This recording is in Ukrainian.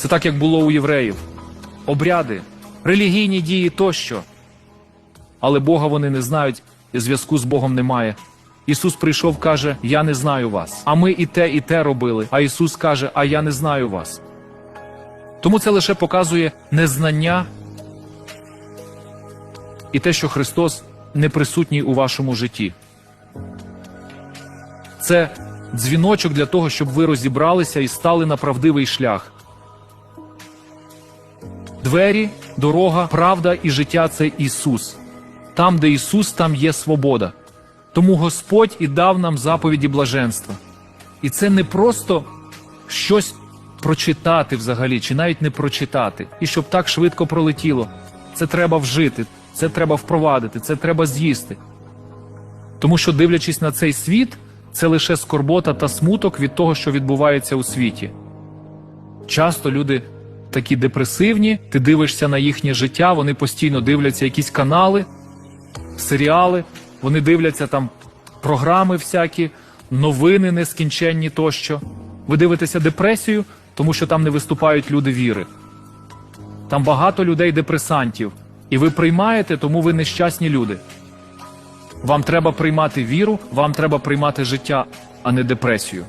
Це так, як було у євреїв. Обряди, релігійні дії тощо. Але Бога вони не знають, і зв'язку з Богом немає. Ісус прийшов, каже: Я не знаю вас. А ми і те, і те робили. А Ісус каже, А я не знаю вас. Тому це лише показує незнання і те, що Христос не присутній у вашому житті. Це дзвіночок для того, щоб ви розібралися і стали на правдивий шлях. Двері, дорога, правда і життя це Ісус. Там, де Ісус, там є свобода. Тому Господь і дав нам заповіді блаженства. І це не просто щось прочитати взагалі, чи навіть не прочитати, і щоб так швидко пролетіло. Це треба вжити, це треба впровадити, це треба з'їсти. Тому що, дивлячись на цей світ, це лише скорбота та смуток від того, що відбувається у світі. Часто люди такі депресивні, ти дивишся на їхнє життя, вони постійно дивляться якісь канали, серіали, вони дивляться там програми всякі, новини нескінченні тощо. Ви дивитеся депресію, тому що там не виступають люди віри. Там багато людей депресантів, і ви приймаєте, тому ви нещасні люди. Вам треба приймати віру, вам треба приймати життя, а не депресію.